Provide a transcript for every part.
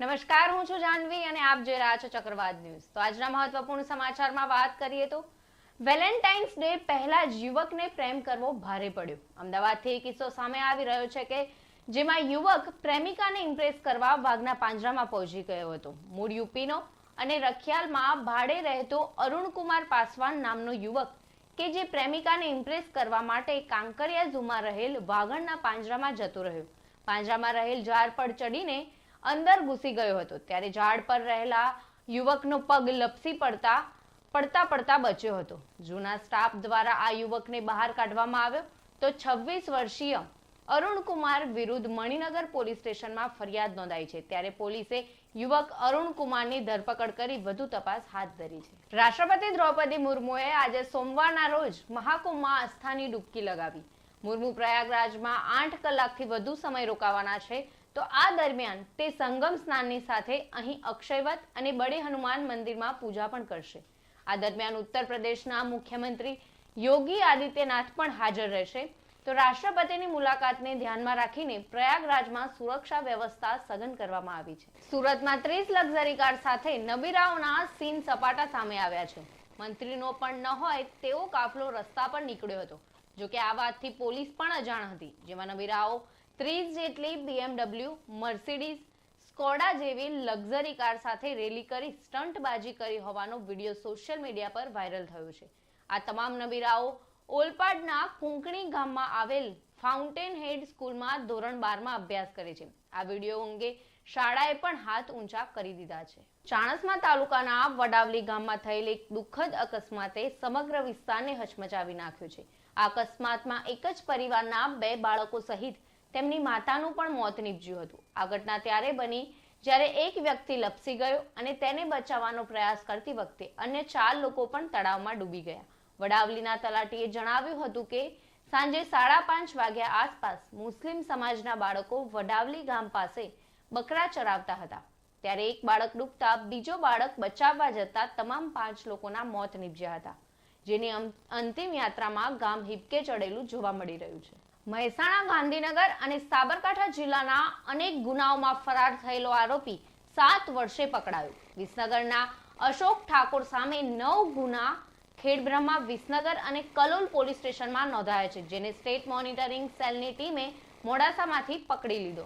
નમસ્કાર, હું છું જાનવી અને આપ જોઈ રહ્યા છો ચક્રવાત ન્યૂઝ. તો આજના મહત્વપૂર્ણ સમાચારમાં વાત કરીએ તો વેલેન્ટાઇન્સ ડે પહેલા જ યુવકને પ્રેમ કરવો ભારે પડ્યો. અમદાવાદથી એક કિસ્સો સામે આવી રહ્યો છે કે જેમાં યુવક પ્રેમિકાને ઇમ્પ્રેસ કરવા વાઘના પાંજરામાં પહોંચી ગયો હતો. મૂળ યુપીનો અને રખિયાલમાં ભાડે રહેતો અરુણકુમાર પાસવાન નામનો યુવક કે જે પ્રેમિકાને ઇમ્પ્રેસ કરવા માટે કાંકરિયા ઝૂમાં રહેલ વાઘણના પાંજરામાં જતો રહ્યો. પાંજરામાં રહેલ ઝાડ પર ચડીને અંદર ઘૂસી ગયો હતો. ત્યારે ઝાડ પર રહેલા યુવકનો પગ લપસી પડતા પડતા પડતા બચ્યો હતો. જૂના સ્ટાફ દ્વારા આ યુવકને બહાર કાઢવામાં આવ્યો તો છવ્વીસ વર્ષીય અરુણકુમાર વિરુદ્ધ મણિનગર પોલીસ સ્ટેશનમાં ફરિયાદ નોંધાઈ છે. ત્યારે પોલીસે યુવક અરુણકુમારની ધરપકડ કરી વધુ તપાસ હાથ ધરી છે. રાષ્ટ્રપતિ દ્રૌપદી મુર્મુએ આજે સોમવારના રોજ મહાકુંભમાં આસ્થાની ડૂબકી લગાવી. મુર્મુ પ્રયાગરાજમાં આઠ કલાકથી વધુ સમય રોકાવાના છે. તો આ દરમિયાન તે સંગમ સ્નાનની સાથે અહીં અક્ષયવત અને બડે હનુમાન મંદિરમાં પૂજા પણ કરશે. આ દરમિયાન ઉત્તર પ્રદેશના મુખ્યમંત્રી યોગી આદિત્યનાથ પણ હાજર રહેશે. તો રાષ્ટ્રપતિની મુલાકાતને ધ્યાનમાં રાખીને પ્રયાગરાજમાં સુરક્ષા વ્યવસ્થા સઘન કરવામાં આવી છે. સુરતમાં ત્રીસ લક્ઝરી કાર સાથે નબીરાઓના સીન સપાટા સામે આવ્યા છે. મંત્રીનો પણ ન હોય તેવો કાફલો રસ્તા પર નીકળ્યો હતો. જોકે આ વાતથી પોલીસ પણ અજાણ હતી, જેમાં નબીરાઓ ત્રીસ જેટલી બીએમડબલ્યુ મર્સિડીઝ સ્કોડા જેવી લક્ઝરી કાર સાથે રેલી કરી સ્ટંટબાજી કરી હોવાનો વીડિયો સોશિયલ મીડિયા પર વાયરલ થયો છે. આ તમામ નબીરાઓ ઓલપાડના કુંકણી ગામમાં આવેલ ફાઉન્ટેન હેડ સ્કૂલમાં ધોરણ બારમાં અભ્યાસ કરે છે. આ વીડિયો અંગે શાળાએ પણ હાથ ઊંચા કરી દીધા છે. ચાણસ્મા તાલુકાના વડાવલી ગામમાં થયેલ એક દુઃખદ અકસ્માતે સમગ્ર વિસ્તારને હચમચાવી નાખ્યો છે. આ અકસ્માતમાં એક જ પરિવારના બે બાળકો સહિત તેમની માતાનું પણ મોત નીપજ્યું હતું. આ ઘટના ત્યારે બની જ્યારે એક વ્યક્તિ લપસી ગયો અને તેને બચાવવાનો પ્રયાસ કરતી વખતે અન્ય ચાર લોકો પણ તળાવમાં ડૂબી ગયા. વડાવલીના તલાટીએ જણાવ્યું હતું કે, સાંજે સાડા પાંચ વાગ્યા આસપાસ મુસ્લિમ સમાજના બાળકો વડાવલી ગામ પાસે બકરા ચરાવતા હતા. ત્યારે એક બાળક ડૂબતા બીજો બાળક બચાવવા જતા તમામ પાંચ લોકોના મોત નીપજ્યા હતા, જેની અંતિમ યાત્રામાં ગામ હિપકે ચડેલું જોવા મળી રહ્યું છે. મહેસાણા, ગાંધીનગર અને સાબરકાંઠા જિલ્લાના અનેક ગુનાઓમાં ફરાર થયેલો આરોપી સાત વર્ષે પકડાયો. વિસનગરના અશોક ઠાકોર સામે નવ ગુના ખેડબ્રહ્મા વિસનગર અને કલોલ પોલીસ સ્ટેશનમાં નોંધાયા છે, જેને સ્ટેટ મોનિટરિંગ સેલની ટીમે મોડાસામાંથી પકડી લીધો.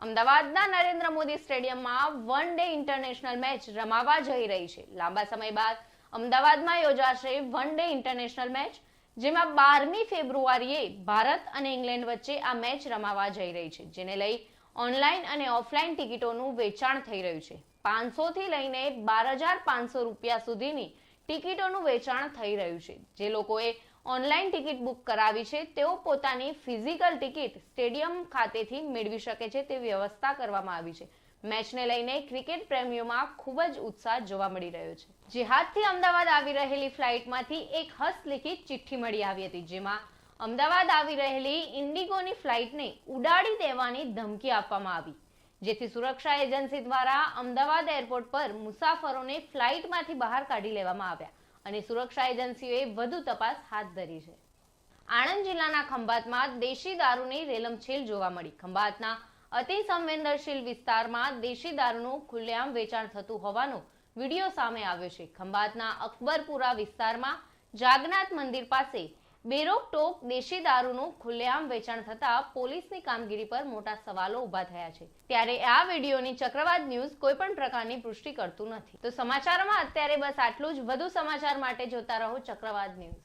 અમદાવાદના નરેન્દ્ર મોદી સ્ટેડિયમમાં વન ડે ઇન્ટરનેશનલ મેચ રમાવા જઈ રહી છે. લાંબા સમય બાદ અમદાવાદમાં યોજાશે વન ડે ઇન્ટરનેશનલ મેચ. જેમાં બારમી ફેબ્રુઆરીએ ભારત અને ઇંગ્લેન્ડ વચ્ચે આ મેચ રમાવા જઈ રહી છે, જેને લઈ ઓનલાઈન અને ઓફલાઈન ટિકિટોનું વેચાણ થઈ રહ્યું છે. પાંચસોથી લઈને બાર હજાર પાંચસો રૂપિયા સુધીની ટિકિટોનું વેચાણ થઈ રહ્યું છે. જે લોકોએ ઓનલાઈન ટિકિટ બુક કરાવી છે, તેઓ પોતાની ફિઝિકલ ટિકિટ સ્ટેડિયમ ખાતેથી મેળવી શકે છે, તે વ્યવસ્થા કરવામાં આવી છે. મેચને લઈને ક્રિકેટ પ્રેમીઓમાં ખૂબ જ ઉત્સાહ જોવા મળી રહ્યો છે. જિહાદથી અમદાવાદ આવી રહેલી ફ્લાઇટમાંથી એક હસ્તલિખિત ચિઠ્ઠી મળી આવી હતી, જેમાં અમદાવાદ આવી રહેલી ઇન્ડિગોની ફ્લાઇટને ઉડાડી દેવાની ધમકી આપવામાં આવી. જેથી સુરક્ષા એજન્સી દ્વારા અમદાવાદ એરપોર્ટ પર મુસાફરોને ફ્લાઇટમાંથી બહાર કાઢી લેવામાં આવ્યા અને સુરક્ષા એજન્સીઓએ વધુ તપાસ હાથ ધરી છે. આણંદ જિલ્લાના ખંભાતમાં દેશી દારૂની રેલમછેલ જોવા મળી. ખંભાતના અતિ સંવેદનશીલ વિસ્તારમાં દેશી દારૂનું ખુલ્લેઆમ વેચાણ થતું હોવાનો વીડિયો સામે આવ્યો છે. ખંભાતના અકબરપુરા વિસ્તારમાં જાગનાથ મંદિર પાસે બેરોકટોક દેશી દારૂનું ખુલ્લેઆમ વેચાણ થતા પોલીસની કામગીરી પર મોટા સવાલો ઊભા થયા છે. ત્યારે આ વિડીયોની ચક્રવાત ન્યૂઝ કોઈ પણ પ્રકારની પુષ્ટિ કરતું નથી. તો સમાચારમાં અત્યારે બસ આટલું જ. વધુ સમાચાર માટે જોતા રહો ચક્રવાત ન્યૂઝ.